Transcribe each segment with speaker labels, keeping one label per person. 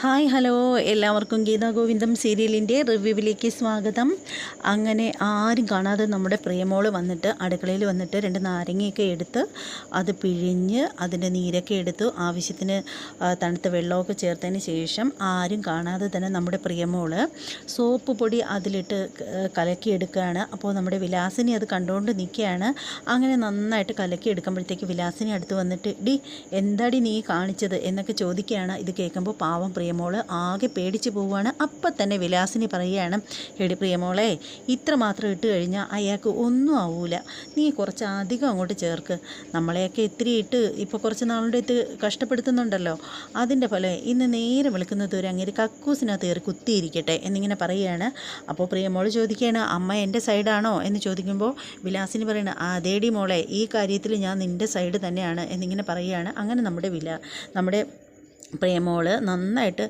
Speaker 1: Hi hello. എല്ലാവർക്കും ഗീതാ ഗോവിന്ദം സീരിയലിന്റെ റിവ്യൂവിലേക്ക് സ്വാഗതം. അങ്ങനെ ആരും കാണാതെ നമ്മുടെ പ്രിയമോൾ വന്നിട്ട് അടുക്കളയിൽ വന്നിട്ട് രണ്ട് നാരങ്ങയൊക്കെ എടുത്ത് അത് പിഴിഞ്ഞ് അതിന്റെ നീരൊക്കെ എടുത്തു ആവശ്യത്തിന് തണുത്ത വെള്ളമൊക്കെ ചേർത്തതിന് ശേഷം ആരും കാണാതെ തന്നെ നമ്മുടെ പ്രിയമോൾ സോപ്പ് പൊടി അതിലിട്ട് കലക്കിയെടുക്കുകയാണ് അപ്പോൾ നമ്മുടെ വിലാസിനി അത് കണ്ടുകൊണ്ട് നിൽക്കുകയാണ്. അങ്ങനെ നന്നായിട്ട് കലക്കിയെടുക്കുമ്പോഴത്തേക്ക് വിലാസിനി അടുത്ത് വന്നിട്ട് ഡി എന്താടി നീ കാണിച്ചത്? എന്നൊക്കെ ചോദിക്കുകയാണ്. ഇത് കേൾക്കുമ്പോൾ പാവം പ്രിയമോൾ ആകെ പേടിച്ചു പോവുകയാണ്. അപ്പം തന്നെ വിലാസിനി പറയുകയാണ് എടി പ്രിയമോളെ ഇത്ര മാത്രം ഇട്ട് കഴിഞ്ഞാൽ അയാൾക്ക് ഒന്നും ആവൂല. നീ കുറച്ച് അധികം അങ്ങോട്ട് ചേർക്ക്. നമ്മളെയൊക്കെ ഇത്തിരി ഇട്ട് ഇപ്പോൾ കുറച്ച് നാളുടെ ഇത് കഷ്ടപ്പെടുത്തുന്നുണ്ടല്ലോ. അതിന്റെ ഫലം ഇന്ന് നേരെ വിളിക്കുന്നത് ഒരു അങ്ങനെ കക്കൂസിനകത്ത് കയറി കുത്തിയിരിക്കട്ടെ എന്നിങ്ങനെ പറയുകയാണ്. അപ്പോൾ പ്രിയമോൾ ചോദിക്കുകയാണ് അമ്മ എന്റെ സൈഡാണോ? എന്ന് ചോദിക്കുമ്പോൾ വിലാസിനി പറയണ ദേടി മോളെ ഈ കാര്യത്തിൽ ഞാൻ നിന്റെ സൈഡ് തന്നെയാണ് എന്നിങ്ങനെ പറയുകയാണ്. അങ്ങനെ നമ്മുടെ വില നമ്മുടെ പ്രേമോൾ നന്നായിട്ട്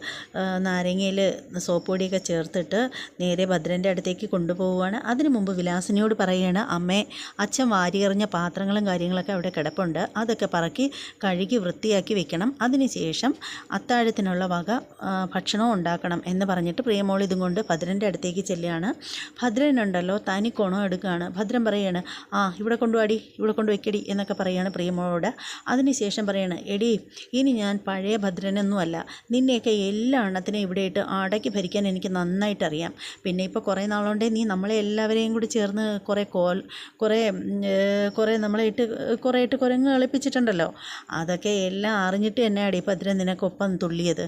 Speaker 1: നാരങ്ങയിൽ സോപ്പ് പൊടിയൊക്കെ ചേർത്തിട്ട് നേരെ ഭദ്രന്റെ അടുത്തേക്ക് കൊണ്ടുപോവുകയാണ്. അതിനു മുമ്പ് വിലാസിനിയോട് പറയുകയാണ് അമ്മേ അച്ഛൻ വാരിയെറിഞ്ഞ പാത്രങ്ങളും കാര്യങ്ങളൊക്കെ അവിടെ കിടപ്പുണ്ട്. അതൊക്കെ പറക്കി കഴുകി വൃത്തിയാക്കി വെക്കണം. അതിനുശേഷം അത്താഴത്തിനുള്ള വക ഭക്ഷണവും ഉണ്ടാക്കണം. എന്ന് പറഞ്ഞിട്ട് പ്രിയമോൾ ഇതും കൊണ്ട് ഭദ്രന്റെ അടുത്തേക്ക് ചെല്ലുകയാണ്. ഭദ്രനുണ്ടല്ലോ തനി കുണം എടുക്കുകയാണ്. ഭദ്രൻ പറയാണ് ആ ഇവിടെ കൊണ്ടുപോടി ഇവിടെ കൊണ്ടുവയ്ക്കടി എന്നൊക്കെ പറയുകയാണ് പ്രിയമോളോട്. അതിനുശേഷം പറയാണ് എടി ഇനി ഞാൻ പഴയ ഭദ്രനൊന്നുമല്ല നിന്നെയൊക്കെ എല്ലാ എണ്ണത്തിനെയും ഇവിടെ ഇട്ട് അടക്കി ഭരിക്കാൻ എനിക്ക് നന്നായിട്ടറിയാം. പിന്നെ ഇപ്പോൾ കുറേ നാളുകൊണ്ടേ നീ നമ്മളെ എല്ലാവരെയും കൂടി ചേർന്ന് കുറേ കോൽ കുറേ കുറേ നമ്മളെ ഇട്ട് കുറേ ഇട്ട് കുരങ്ങ് കളിപ്പിച്ചിട്ടുണ്ടല്ലോ. അതൊക്കെ എല്ലാം അറിഞ്ഞിട്ട് തന്നെയാണ് ഈ ഭദ്രൻ നിനക്കൊപ്പം തുള്ളിയത്?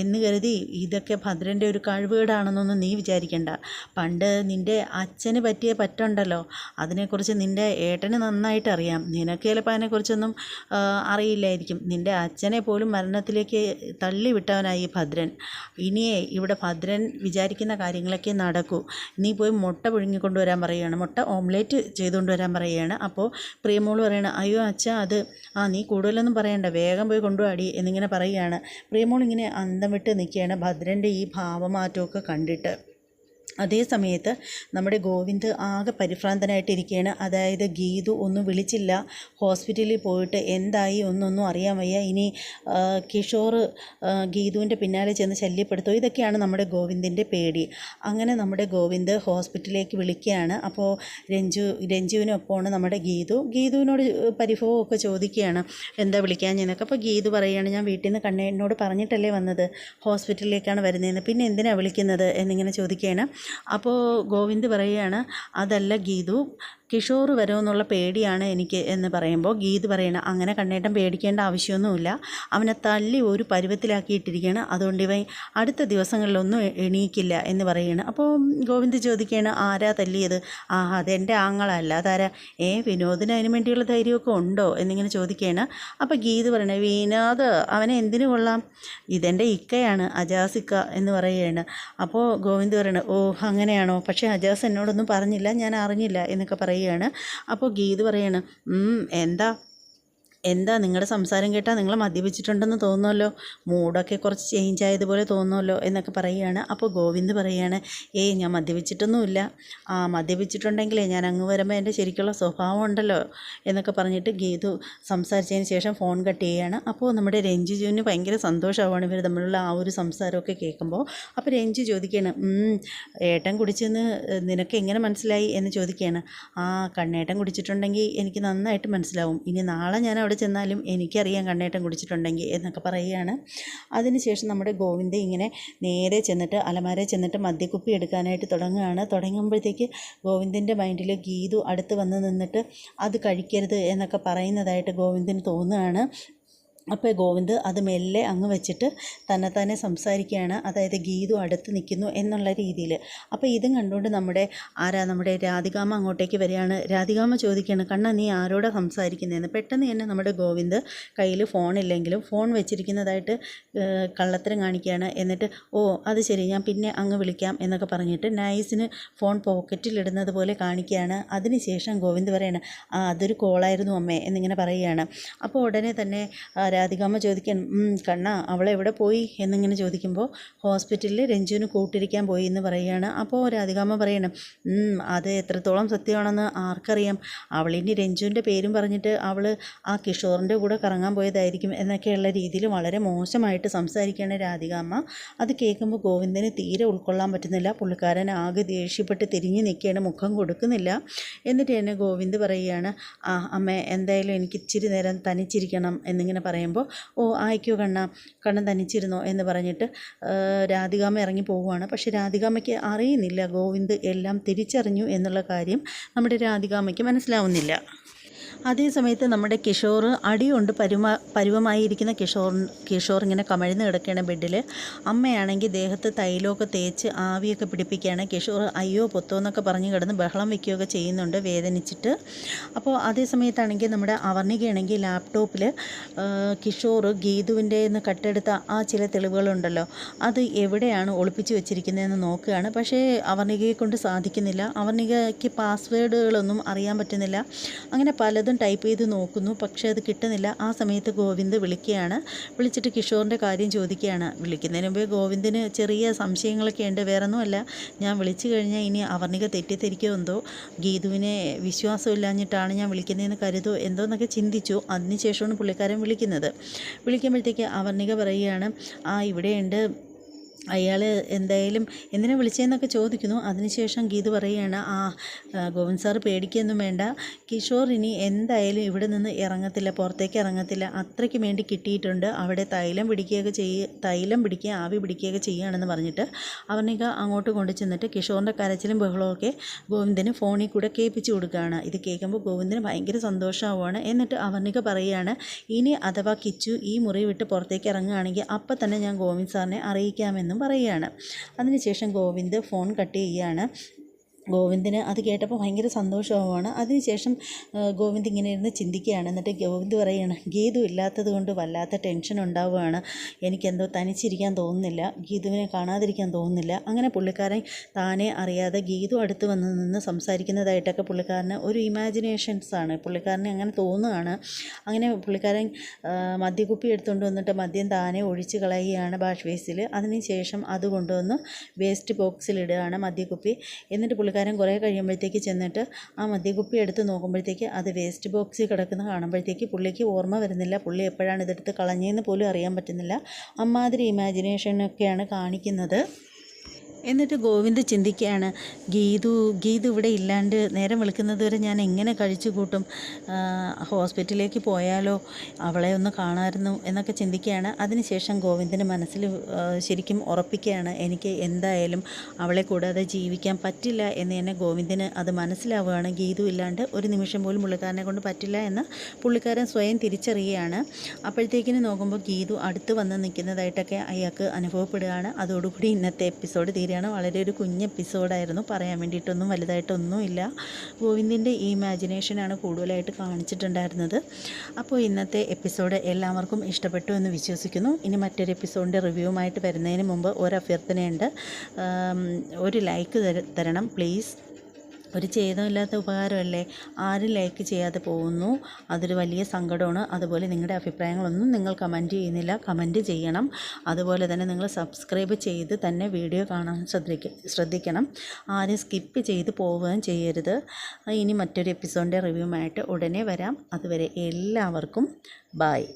Speaker 1: എന്ന് കരുതി ഇതൊക്കെ ഭദ്രന്റെ ഒരു കഴിവുകേടാണെന്നൊന്നും നീ വിചാരിക്കണ്ട. പണ്ട് നിന്റെ അച്ഛന് പറ്റിയ പറ്റുണ്ടല്ലോ. അതിനെക്കുറിച്ച് നിന്റെ ഏട്ടന് നന്നായിട്ട് അറിയാം നിനക്ക് ചിലപ്പോൾ അതിനെക്കുറിച്ചൊന്നും അറിയില്ലായിരിക്കും. നിന്റെ അച്ഛനെ പോലും മരണത്തിലേക്ക് തള്ളിവിട്ടവനായി ഈ ഭദ്രൻ. ഇനിയേ ഇവിടെ ഭദ്രൻ വിചാരിക്കുന്ന കാര്യങ്ങളൊക്കെ നടക്കൂ. നീ പോയി മുട്ട പുഴുങ്ങിക്കൊണ്ട് വരാൻ പറയുകയാണ്. മുട്ട ഓംലേറ്റ് ചെയ്തുകൊണ്ട് വരാൻ പറയുകയാണ്. അപ്പോൾ പ്രിയമോൾ പറയണ അയ്യോ അച്ഛ അത് ആ നീ കൂടുതലൊന്നും പറയണ്ട. വേഗം പോയി കൊണ്ടുപോടി എന്നിങ്ങനെ പറയുകയാണ്. പ്രിയമോൾ ഇങ്ങനെ അന്തം വിട്ട് നിൽക്കുകയാണ് ഭദ്രന്റെ ഈ ഭാവമാറ്റമൊക്കെ കണ്ടിട്ട്. അതേ സമയത്ത് നമ്മുടെ ഗോവിന്ദ് ആകെ പരിഭ്രാന്തനായിട്ടിരിക്കുകയാണ് അതായത് ഗീതു ഒന്നും വിളിച്ചില്ല. ഹോസ്പിറ്റലിൽ പോയിട്ട് എന്തായി ഒന്നൊന്നും അറിയാൻ വയ്യ. ഇനി കിഷോർ ഗീതുവിന്റെ പിന്നാലെ ചെന്ന് ശല്യപ്പെടുത്തുമോ ഇതൊക്കെയാണ് നമ്മുടെ ഗോവിന്ദിന്റെ പേടി. അങ്ങനെ നമ്മുടെ ഗോവിന്ദ് ഹോസ്പിറ്റലിലേക്ക് വിളിക്കുകയാണ്. അപ്പോൾ രഞ്ജു രഞ്ജുവിനൊപ്പമാണ് നമ്മുടെ ഗീതു. ഗീതുവിനോട് പരിഭവമൊക്കെ ചോദിക്കുകയാണ്. എന്താ വിളിക്കാൻ ഞാനൊക്കെ അപ്പോൾ ഗീതു പറയുകയാണ് ഞാൻ വീട്ടിൽ നിന്ന് കണ്ണേനോട് പറഞ്ഞിട്ടല്ലേ വന്നത്? ഹോസ്പിറ്റലിലേക്കാണ് വരുന്നതെന്ന്. പിന്നെ എന്തിനാണ് വിളിക്കുന്നത്? എന്നിങ്ങനെ ചോദിക്കുകയാണ്. അപ്പോൾ ഗോവിന്ദ് പറയുകയാണ് അതല്ല ഗീതു കിഷോർ വരുമെന്നുള്ള പേടിയാണ് എനിക്ക് എന്ന് പറയുമ്പോൾ ഗീത് പറയണം അങ്ങനെ കണ്ണേട്ടൻ പേടിക്കേണ്ട ആവശ്യമൊന്നുമില്ല. അവനെ തല്ലി ഒരു പരുവത്തിലാക്കിയിട്ടിരിക്കുകയാണ് അതുകൊണ്ട് ഇവൻ അടുത്ത ദിവസങ്ങളിലൊന്നും എണീക്കില്ല എന്ന് പറയുകയാണ് അപ്പോൾ ഗോവിന്ദ് ചോദിക്കുകയാണ് ആരാ തല്ലിയത്? ആ അതെന്റെ ആങ്ങളല്ല. അതാരാ ഏ വിനോദിന് അതിന് വേണ്ടിയുള്ള ധൈര്യമൊക്കെ ഉണ്ടോ? എന്നിങ്ങനെ ചോദിക്കുകയാണ്. അപ്പോൾ ഗീത് പറയണേ വിനോദ് അവനെ എന്തിനു കൊള്ളാം? ഇതെന്റെ ഇക്കയാണ് അജാസ് ഇക്ക എന്ന് പറയുകയാണ് അപ്പോൾ ഗോവിന്ദ് പറയണേ ഓ അങ്ങനെയാണോ? പക്ഷേ അജാസ് എന്നോടൊന്നും പറഞ്ഞില്ല ഞാൻ അറിഞ്ഞില്ല എന്നൊക്കെ പറയുകയാണ്. അപ്പോൾ ഗീത് പറയാണ് എന്താ എന്താ നിങ്ങളുടെ സംസാരം കേട്ടാൽ നിങ്ങൾ മദ്യപിച്ചിട്ടുണ്ടെന്ന് തോന്നുമല്ലോ മൂഡൊക്കെ കുറച്ച് ചേഞ്ച് ആയതുപോലെ തോന്നുമല്ലോ എന്നൊക്കെ പറയുകയാണ്. അപ്പോൾ ഗോവിന്ദ് പറയുകയാണ് ഏയ് ഞാൻ മദ്യപിച്ചിട്ടൊന്നുമില്ല. ആ മദ്യപിച്ചിട്ടുണ്ടെങ്കിലേ ഞാൻ അങ്ങ് വരുമ്പോൾ എന്റെ ശരിക്കുള്ള സ്വഭാവം ഉണ്ടല്ലോ എന്നൊക്കെ പറഞ്ഞിട്ട് ഗീതു സംസാരിച്ചതിന് ശേഷം ഫോൺ കട്ട് ചെയ്യുകയാണ്. അപ്പോൾ നമ്മുടെ രഞ്ജുജുവിന് ഭയങ്കര സന്തോഷമാവാണ് ഇവർ തമ്മിലുള്ള ആ ഒരു സംസാരമൊക്കെ കേൾക്കുമ്പോൾ അപ്പോൾ രഞ്ജു ചോദിക്കുകയാണ് "ഉം, ഏട്ടൻ കുടിച്ചെന്ന് നിനക്ക് എങ്ങനെ മനസ്സിലായി? എന്ന് ചോദിക്കുകയാണ് ആ കണ്ണേട്ടൻ കുടിച്ചിട്ടുണ്ടെങ്കിൽ എനിക്ക് നന്നായിട്ട് മനസ്സിലാവും. ഇനി നാളെ ഞാൻ അവിടെ ചെന്നാലും എനിക്കറിയാം കണ്ണേട്ടം കുടിച്ചിട്ടുണ്ടെങ്കിൽ എന്നൊക്കെ പറയുകയാണ്. അതിനുശേഷം നമ്മുടെ ഗോവിന്ദ ഇങ്ങനെ നേരെ ചെന്നിട്ട് അലമാര ചെന്നിട്ട് മദ്യക്കുപ്പി എടുക്കാനായിട്ട് തുടങ്ങുകയാണ്. തുടങ്ങുമ്പോഴത്തേക്ക് ഗോവിന്ദന്റെ മൈൻഡിൽ ഗീതു അടുത്ത് വന്ന് നിന്നിട്ട് അത് കഴിക്കരുത് എന്നൊക്കെ പറയുന്നതായിട്ട് ഗോവിന്ദന് തോന്നുകയാണ്. അപ്പോൾ ഗോവിന്ദ് അത് മെല്ലെ അങ്ങ് വെച്ചിട്ട് തന്നെ തന്നെ സംസാരിക്കുകയാണ്. അതായത് ഗീതു അടുത്ത് നിൽക്കുന്നു എന്നുള്ള രീതിയിൽ. അപ്പോൾ ഇതും കണ്ടുകൊണ്ട് നമ്മുടെ ആരാ? നമ്മുടെ രാധികാമ അങ്ങോട്ടേക്ക് വരികയാണ്. രാധികാമ ചോദിക്കുകയാണ് കണ്ണ നീ ആരോടാ സംസാരിക്കുന്നതെന്ന്? പെട്ടെന്ന് തന്നെ നമ്മുടെ ഗോവിന്ദ് കയ്യിൽ ഫോണില്ലെങ്കിലും ഫോൺ വെച്ചിരിക്കുന്നതായിട്ട് കള്ളത്തരം കാണിക്കുകയാണ്. എന്നിട്ട് ഓ അത് ശരി ഞാൻ പിന്നെ അങ്ങ് വിളിക്കാം എന്നൊക്കെ പറഞ്ഞിട്ട് നൈസിന് ഫോൺ പോക്കറ്റിലിടുന്നത് പോലെ കാണിക്കുകയാണ്. അതിനുശേഷം ഗോവിന്ദ് പറയാണ് ആ അതൊരു കോളായിരുന്നു അമ്മേ എന്നിങ്ങനെ പറയുകയാണ്. അപ്പോൾ ഉടനെ തന്നെ രാധികാമ്മ ചോദിക്കണം കണ്ണ അവളെവിടെ പോയി? എന്നിങ്ങനെ ചോദിക്കുമ്പോൾ ഹോസ്പിറ്റലിൽ രഞ്ജുവിന് കൂട്ടിരിക്കാൻ പോയി എന്ന് പറയുകയാണ് അപ്പോൾ രാധികാമ്മ പറയണം അത് എത്രത്തോളം സത്യമാണെന്ന് ആർക്കറിയാം. അവളിനി രഞ്ജുവിന്റെ പേരും പറഞ്ഞിട്ട് അവൾ ആ കിഷോറിന്റെ കൂടെ കറങ്ങാൻ പോയതായിരിക്കും എന്നൊക്കെയുള്ള രീതിയിൽ വളരെ മോശമായിട്ട് സംസാരിക്കുകയാണ് രാധികാമ്മ. അത് കേൾക്കുമ്പോൾ ഗോവിന്ദന് തീരെ ഉൾക്കൊള്ളാൻ പറ്റുന്നില്ല. പുള്ളിക്കാരൻ ആകെ ദേഷ്യപ്പെട്ട് തിരിഞ്ഞു നിൽക്കുകയാണ് മുഖം കൊടുക്കുന്നില്ല. എന്നിട്ട് എന്നെ ഗോവിന്ദ് പറയുകയാണ് ആ അമ്മ എന്തായാലും എനിക്ക് ഇച്ചിരി നേരം തനിച്ചിരിക്കണം എന്നിങ്ങനെ പറയുമ്പോൾ ഓ ആയിക്കോ കണ്ണ കണ്ണൻ തനിച്ചിരുന്നോ എന്ന് പറഞ്ഞിട്ട് രാധികാമ്മ ഇറങ്ങി പോവുകയാണ്. പക്ഷേ രാധികാമ്മയ്ക്ക് അറിയുന്നില്ല ഗോവിന്ദ് എല്ലാം തിരിച്ചറിഞ്ഞു എന്നുള്ള കാര്യം നമ്മുടെ രാധികാമ്മയ്ക്ക് മനസ്സിലാവുന്നില്ല. അതേ സമയത്ത് നമ്മുടെ കിഷോർ അടിയുണ്ട് പരുമ പരുവമായിരിക്കുന്ന കിഷോർ കിഷോർ ഇങ്ങനെ കമഴ്ന്ന് കിടക്കുകയാണ് ബെഡിൽ അമ്മയാണെങ്കിൽ ദേഹത്ത് തൈലമൊക്കെ തേച്ച് ആവിയൊക്കെ പിടിപ്പിക്കുകയാണ്. കിഷോർ അയ്യോ പൊത്തോ എന്നൊക്കെ പറഞ്ഞ് കിടന്ന് ബഹളം വയ്ക്കുകയൊക്കെ ചെയ്യുന്നുണ്ട് വേദനിച്ചിട്ട്. അപ്പോൾ അതേ സമയത്താണെങ്കിൽ നമ്മുടെ അവർണികയാണെങ്കിൽ ലാപ്ടോപ്പിൽ കിഷോർ ഗീതുവിന്റെ നിന്ന് കട്ടെടുത്ത ആ ചില തെളിവുകളുണ്ടല്ലോ അത് എവിടെയാണ് ഒളിപ്പിച്ച് വെച്ചിരിക്കുന്നതെന്ന് നോക്കുകയാണ്. പക്ഷേ അവർണികയെ കൊണ്ട് സാധിക്കുന്നില്ല. അവർണികയ്ക്ക് പാസ്വേഡുകളൊന്നും അറിയാൻ പറ്റുന്നില്ല. അങ്ങനെ പലതും പലതും ടൈപ്പ് ചെയ്ത് നോക്കുന്നു. പക്ഷേ അത് കിട്ടുന്നില്ല. ആ സമയത്ത് ഗോവിന്ദ് വിളിക്കുകയാണ്. വിളിച്ചിട്ട് കിഷോറിന്റെ കാര്യം ചോദിക്കുകയാണ്. വിളിക്കുന്നതിന് മുമ്പേ ഗോവിന്ദിന് ചെറിയ സംശയങ്ങളൊക്കെ ഉണ്ട്. വേറൊന്നുമല്ല. ഞാൻ വിളിച്ചു കഴിഞ്ഞാൽ ഇനി അവർണിക തെറ്റിദ്ധരിക്കോ എന്തോ ഗീതുവിനെ വിശ്വാസമില്ലാഞ്ഞിട്ടാണ് ഞാൻ വിളിക്കുന്നതെന്ന് കരുതോ? എന്തോന്നൊക്കെ ചിന്തിച്ചു. അതിനുശേഷമാണ് പുള്ളിക്കാരൻ വിളിക്കുന്നത്. വിളിക്കുമ്പോഴത്തേക്ക് അവർണിക പറയുകയാണ് ആ ഇവിടെയുണ്ട്. അയാൾ എന്തായാലും എന്തിനാ വിളിച്ചതെന്നൊക്കെ ചോദിക്കുന്നു. അതിനുശേഷം ഗീത് പറയുകയാണ് ആ ഗോവിന്ദ് സാറ് പേടിക്കൊന്നും വേണ്ട. കിഷോർ ഇനി എന്തായാലും ഇവിടെ നിന്ന് ഇറങ്ങത്തില്ല പുറത്തേക്ക് ഇറങ്ങത്തില്ല. അത്രയ്ക്ക് വേണ്ടി കിട്ടിയിട്ടുണ്ട്. അവിടെ തൈലം പിടിക്കുകയൊക്കെ ചെയ്യ തൈലം പിടിക്കുക ആവി പിടിക്കുകയൊക്കെ ചെയ്യുകയാണെന്ന് പറഞ്ഞിട്ട് അവർണിക അങ്ങോട്ട് കൊണ്ടു ചെന്നിട്ട് കിഷോറിന്റെ കരച്ചിലും ബഹളമൊക്കെ ഗോവിന്ദിന് ഫോണിൽ കൂടെ കേൾപ്പിച്ചു കൊടുക്കുകയാണ്. ഇത് കേൾക്കുമ്പോൾ ഗോവിന്ദിന് ഭയങ്കര സന്തോഷമാവുകയാണ്. എന്നിട്ട് അവർണിക പറയുകയാണ് ഇനി അഥവാ കിച്ചു ഈ മുറി വിട്ട് പുറത്തേക്ക് ഇറങ്ങുകയാണെങ്കിൽ അപ്പം തന്നെ ഞാൻ ഗോവിന്ദ് സാറിനെ അറിയിക്കാമെന്നും. എന്നും പറയുകയാണ്. അതിനുശേഷം ഗോവിന്ദ് ഫോൺ കട്ട് ചെയ്യുകയാണ്. ഗോവിന്ദിന് അത് കേട്ടപ്പോൾ ഭയങ്കര സന്തോഷവുമാണ്. അതിനുശേഷം ഗോവിന്ദ് ഇങ്ങനെ ഇരുന്ന് ചിന്തിക്കുകയാണ്. എന്നിട്ട് ഗോവിന്ദ് പറയുകയാണ് ഗീതു ഇല്ലാത്തത് കൊണ്ട് വല്ലാത്ത ടെൻഷൻ ഉണ്ടാവുകയാണ്. എനിക്കെന്തോ തനിച്ചിരിക്കാൻ തോന്നുന്നില്ല. ഗീതുവിനെ കാണാതിരിക്കാൻ തോന്നുന്നില്ല. അങ്ങനെ പുള്ളിക്കാരൻ താനെ അറിയാതെ ഗീതു അടുത്ത് വന്ന് നിന്ന് സംസാരിക്കുന്നതായിട്ടൊക്കെ പുള്ളിക്കാരന് ഒരു ഇമാജിനേഷൻസ് ആണ്. പുള്ളിക്കാരനെ അങ്ങനെ തോന്നുകയാണ്. അങ്ങനെ പുള്ളിക്കാരൻ മദ്യക്കുപ്പി എടുത്തുകൊണ്ട് വന്നിട്ട് മദ്യം താനെ ഒഴിച്ച് കളയുകയാണ് ബാഷ് വേസ്റ്റിൽ അതിനുശേഷം അത് കൊണ്ടുവന്ന് വേസ്റ്റ് ബോക്സിലിടുകയാണ് മദ്യക്കുപ്പി. എന്നിട്ട് പുള്ളി പുള്ളിക്കാരൻ കുറേ കഴിയുമ്പോഴത്തേക്ക് ചെന്നിട്ട് ആ മദ്യക്കുപ്പി എടുത്ത് നോക്കുമ്പോഴത്തേക്ക് അത് വേസ്റ്റ് ബോക്സിൽ കിടക്കുന്ന കാണുമ്പോഴത്തേക്ക് പുള്ളിക്ക് ഓർമ്മ വരുന്നില്ല. പുള്ളി എപ്പോഴാണ് ഇതെടുത്ത് കളഞ്ഞതെന്ന് പോലും അറിയാൻ പറ്റുന്നില്ല. അമ്മാതിരി ഇമാജിനേഷനൊക്കെയാണ് കാണിക്കുന്നത്. എന്നിട്ട് ഗോവിന്ദ് ചിന്തിക്കുകയാണ് ഗീതു ഗീതു ഇവിടെ ഇല്ലാണ്ട് നേരം വിളിക്കുന്നത് വരെ ഞാൻ എങ്ങനെ കഴിച്ചു കൂട്ടും? ഹോസ്പിറ്റലിലേക്ക് പോയാലോ? അവളെ ഒന്ന് കാണാമായിരുന്നു എന്നൊക്കെ ചിന്തിക്കുകയാണ്. അതിനുശേഷം ഗോവിന്ദിന്റെ മനസ്സിൽ ശരിക്കും ഉറപ്പിക്കുകയാണ് എനിക്ക് എന്തായാലും അവളെ കൂടാതെ ജീവിക്കാൻ പറ്റില്ല എന്ന് തന്നെ ഗോവിന്ദിന് അത് മനസ്സിലാവുകയാണ്. ഗീതു ഇല്ലാണ്ട് ഒരു നിമിഷം പോലും പുള്ളിക്കാരനെ കൊണ്ട് പറ്റില്ല എന്ന് പുള്ളിക്കാരൻ സ്വയം തിരിച്ചറിയുകയാണ്. അപ്പോഴത്തേക്കിന് നോക്കുമ്പോൾ ഗീതു അടുത്ത് വന്ന് നിൽക്കുന്നതായിട്ടൊക്കെ അയാൾക്ക് അനുഭവപ്പെടുകയാണ്. അതോടുകൂടി ഇന്നത്തെ എപ്പിസോഡ് തീരെ ശരിയാണ് വളരെ ഒരു കുഞ്ഞ് എപ്പിസോഡായിരുന്നു. പറയാൻ വേണ്ടിയിട്ടൊന്നും വലുതായിട്ടൊന്നും ഇല്ല. ഗോവിന്ദിന്റെ ഈ ഇമാജിനേഷനാണ് കൂടുതലായിട്ട് കാണിച്ചിട്ടുണ്ടായിരുന്നത്. അപ്പോൾ ഇന്നത്തെ എപ്പിസോഡ് എല്ലാവർക്കും ഇഷ്ടപ്പെട്ടു എന്ന് വിശ്വസിക്കുന്നു. ഇനി മറ്റൊരു എപ്പിസോഡിന്റെ റിവ്യൂവുമായിട്ട് വരുന്നതിന് മുമ്പ് ഒരു അഭ്യർത്ഥനയുണ്ട് ഒരു ലൈക്ക് തരണം. പ്ലീസ് ഒരു ഛേദമില്ലാത്ത ഉപകാരമല്ലേ? ആരും ലൈക്ക് ചെയ്യാതെ പോകുന്നു. അതൊരു വലിയ സങ്കടമാണ്. അതുപോലെ നിങ്ങളുടെ അഭിപ്രായങ്ങളൊന്നും നിങ്ങൾ കമന്റ് ചെയ്യുന്നില്ല. കമന്റ് ചെയ്യണം. അതുപോലെ തന്നെ നിങ്ങൾ സബ്സ്ക്രൈബ് ചെയ്ത് തന്നെ വീഡിയോ കാണാൻ ശ്രദ്ധിക്കും ശ്രദ്ധിക്കണം. ആരും സ്കിപ്പ് ചെയ്ത് പോവുകയും ചെയ്യരുത്. ഇനി മറ്റൊരു എപ്പിസോഡിന്റെ റിവ്യൂമായിട്ട് ഉടനെ വരാം. അതുവരെ എല്ലാവർക്കും ബായ്